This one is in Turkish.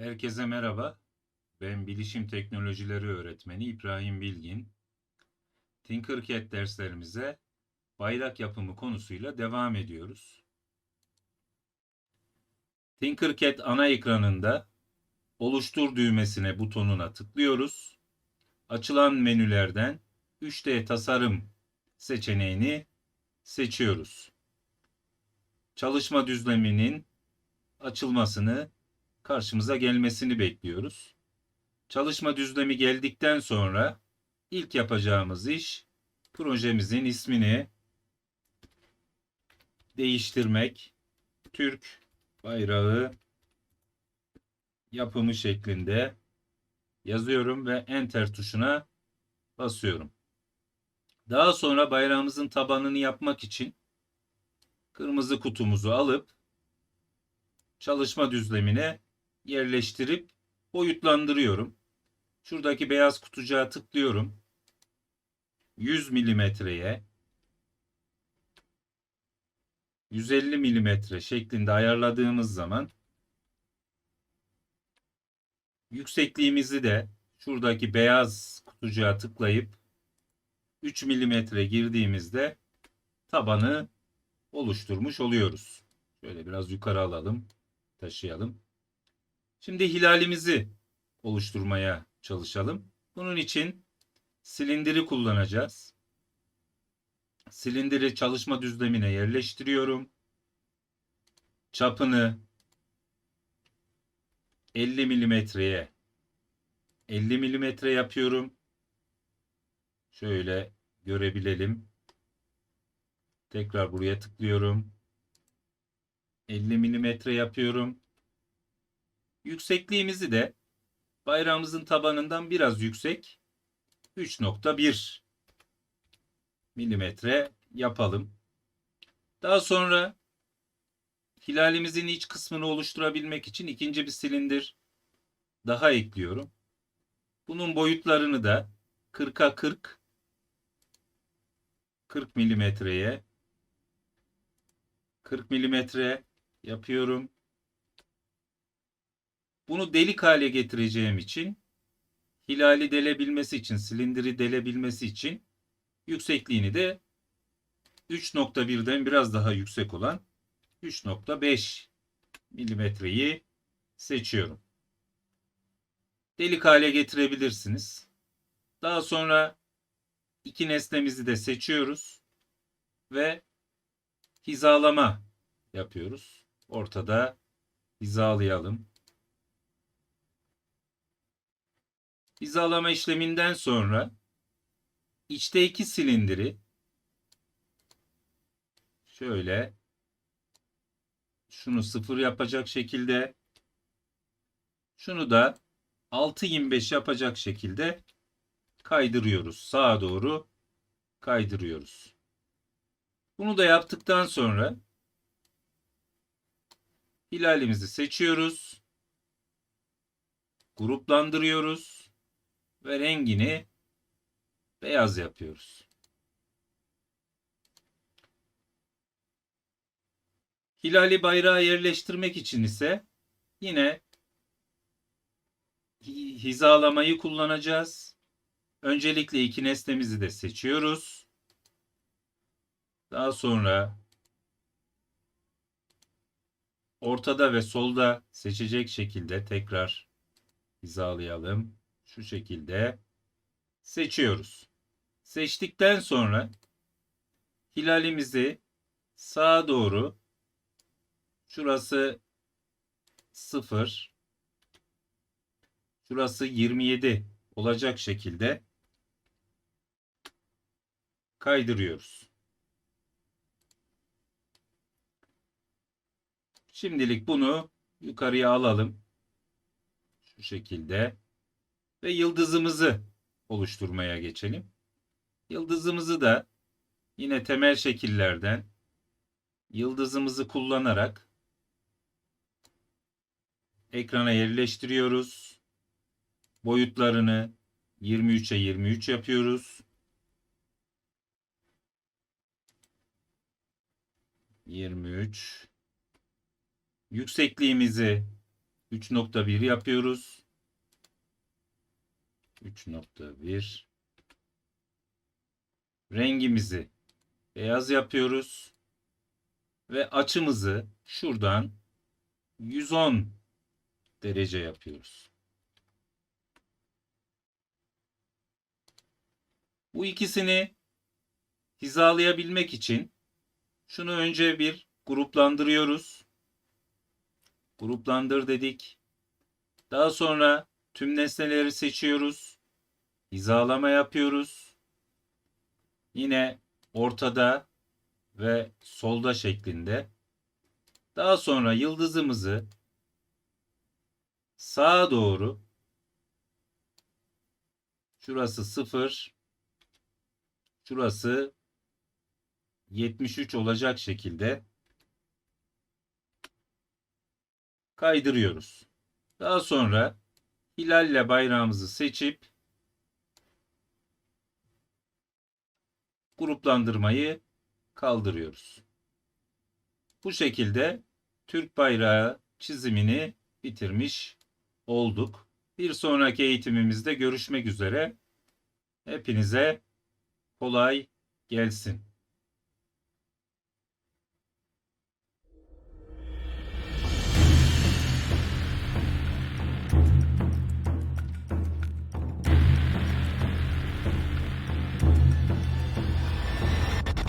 Herkese merhaba. Ben Bilişim Teknolojileri Öğretmeni İbrahim Bilgin. Tinkercad derslerimize bayrak yapımı konusuyla devam ediyoruz. Tinkercad ana ekranında oluştur düğmesine butonuna tıklıyoruz. Açılan menülerden 3D tasarım seçeneğini seçiyoruz. Çalışma düzleminin açılmasını karşımıza gelmesini bekliyoruz. Çalışma düzlemi geldikten sonra ilk yapacağımız iş projemizin ismini değiştirmek. Türk bayrağı yapımı şeklinde yazıyorum ve enter tuşuna basıyorum. Daha sonra bayrağımızın tabanını yapmak için kırmızı kutumuzu alıp çalışma düzlemine yerleştirip boyutlandırıyorum. Şuradaki beyaz kutucuğa tıklıyorum. 100 milimetreye 150 milimetre şeklinde ayarladığımız zaman yüksekliğimizi de şuradaki beyaz kutucuğa tıklayıp 3 milimetre girdiğimizde tabanı oluşturmuş oluyoruz. Şöyle biraz yukarı alalım, taşıyalım. Şimdi hilalimizi oluşturmaya çalışalım. Bunun için silindiri kullanacağız. Silindiri çalışma düzlemine yerleştiriyorum. Çapını 50 milimetreye 50 milimetre yapıyorum. Şöyle görebilelim. Tekrar buraya tıklıyorum. 50 milimetre yapıyorum. Yüksekliğimizi de bayrağımızın tabanından biraz yüksek 3.1 milimetre yapalım. Daha sonra hilalimizin iç kısmını oluşturabilmek için ikinci bir silindir daha ekliyorum. Bunun boyutlarını da 40'a 40 40 milimetreye 40 milimetre yapıyorum. Bunu delik hale getireceğim için hilali delebilmesi için, silindiri delebilmesi için yüksekliğini de 3.1'den biraz daha yüksek olan 3.5 milimetreyi seçiyorum. Delik hale getirebilirsiniz. Daha sonra iki nesnemizi de seçiyoruz ve hizalama yapıyoruz. Ortada hizalayalım. Hizalama işleminden sonra içteki silindiri şöyle şunu sıfır yapacak şekilde şunu da 6.25 yapacak şekilde kaydırıyoruz. Sağa doğru kaydırıyoruz. Bunu da yaptıktan sonra hilalimizi seçiyoruz. Gruplandırıyoruz ve rengini beyaz yapıyoruz. Hilali bayrağı yerleştirmek için ise yine hizalamayı kullanacağız. Öncelikle iki nesnemizi de seçiyoruz. Daha sonra ortada ve solda seçecek şekilde tekrar hizalayalım. Şu şekilde seçiyoruz. Seçtikten sonra hilalimizi sağa doğru şurası 0 şurası 27 olacak şekilde kaydırıyoruz. Şimdilik bunu yukarıya alalım. Şu şekilde. Ve yıldızımızı oluşturmaya geçelim. Yıldızımızı da yine temel şekillerden yıldızımızı kullanarak ekrana yerleştiriyoruz. Boyutlarını 23'e 23 yapıyoruz. 23 Yüksekliğimizi 3.1 yapıyoruz. 3.1 Rengimizi beyaz yapıyoruz. Ve açımızı şuradan 110 derece yapıyoruz. Bu ikisini hizalayabilmek için şunu önce bir gruplandırıyoruz. Gruplandır dedik. Daha sonra tüm nesneleri seçiyoruz. Hizalama yapıyoruz. Yine ortada ve solda şeklinde. Daha sonra yıldızımızı sağa doğru şurası 0 şurası 73 olacak şekilde kaydırıyoruz. Daha sonra hilalle bayrağımızı seçip gruplandırmayı kaldırıyoruz. Bu şekilde Türk bayrağı çizimini bitirmiş olduk. Bir sonraki eğitimimizde görüşmek üzere. Hepinize kolay gelsin.